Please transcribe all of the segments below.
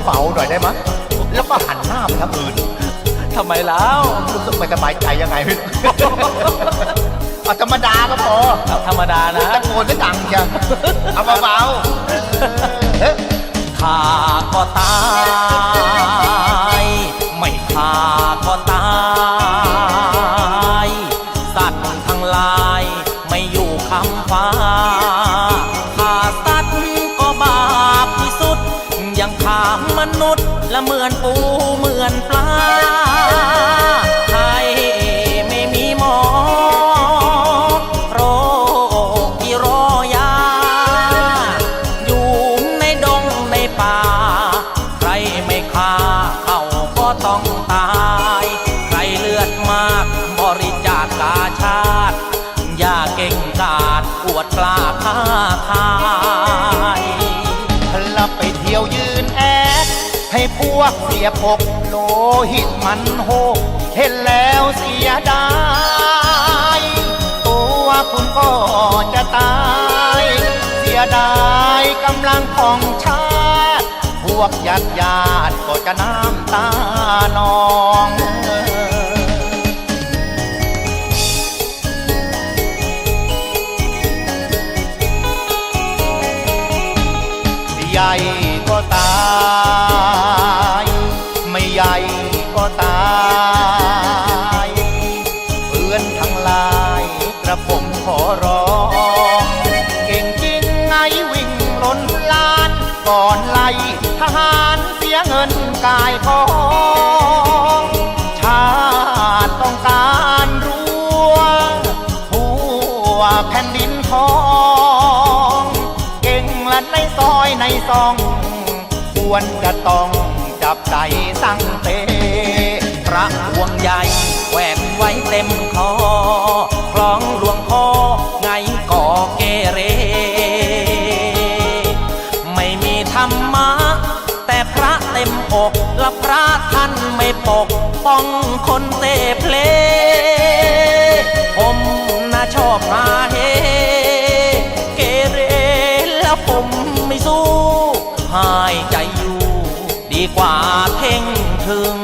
เผาๆหน่อยได้ไหมยแล้วก็หันหน้าไปทางอื่นทำไมแล้วรู้สึกไม่สบายใจยังไงไม่รู้เอาธรรมดาก็พอเอาธรรมดานะ ตะโกนได้ดังจังเอาเบาๆเอ๊ะข้าก็ตายไม่ ยังขามมนุษย์ละเหมือนปูเหมือนปลาใครไม่มีหมอโรคที่รอยา อยู่ในดงในป่า ใครไม่ฆ่าเขาก็ต้องตาย ใครเลือดมากบริจาคกาชาติ อย่าเก่งกาจอวดกล้าท้าทา พวกเสียพกโลหิตมันโหกเห็นแล้วเสียดายตัวคุณก็จะตาย เสียดายกำลังของชาติ พวกญาติญาติก็จะน้ำตานองใหญ่ก็ตายไม่ใหญ่ ก็ตายเพื่อนทั้งหลายกระผมขอร้อง เก่งจริงไงวิ่งล้นลาน ก่อนไล่ทหารเสียเงินกายของชาติต้องการรู้ทั่วแผ่นดินทองเก่งละในซอยในซอง ควรจะต้อง จับใจสั่งเตพระห่วงใหญ่แหวนไว้เต็มคอคล้องหลวงพ่อไงก่อเกเร ไม่มีธรรมะ แต่พระเต็มอกและพระท่านไม่ปกป้องคนเตะเพลผมน่าชอบหาเฮเกเรแล้วผมไม่สู้หายใจ กว่าเพ่งถึง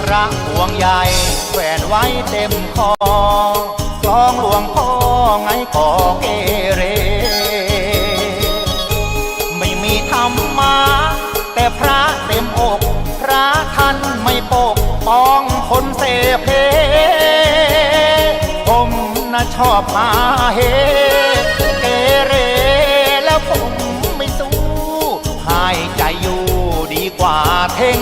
พระห่วงใหญ่แหวนไว้เต็มคอคล้องหลวงพ่อ ไงก่อเกเร ไม่มีธรรมะแต่พระเต็มอก พระท่านไม่ปกป้องคนเสเพ ผมน่ะชอบมาเฮเกเรแล้วผมไม่สู้หายใจอยู่ดีกว่าเพ่ง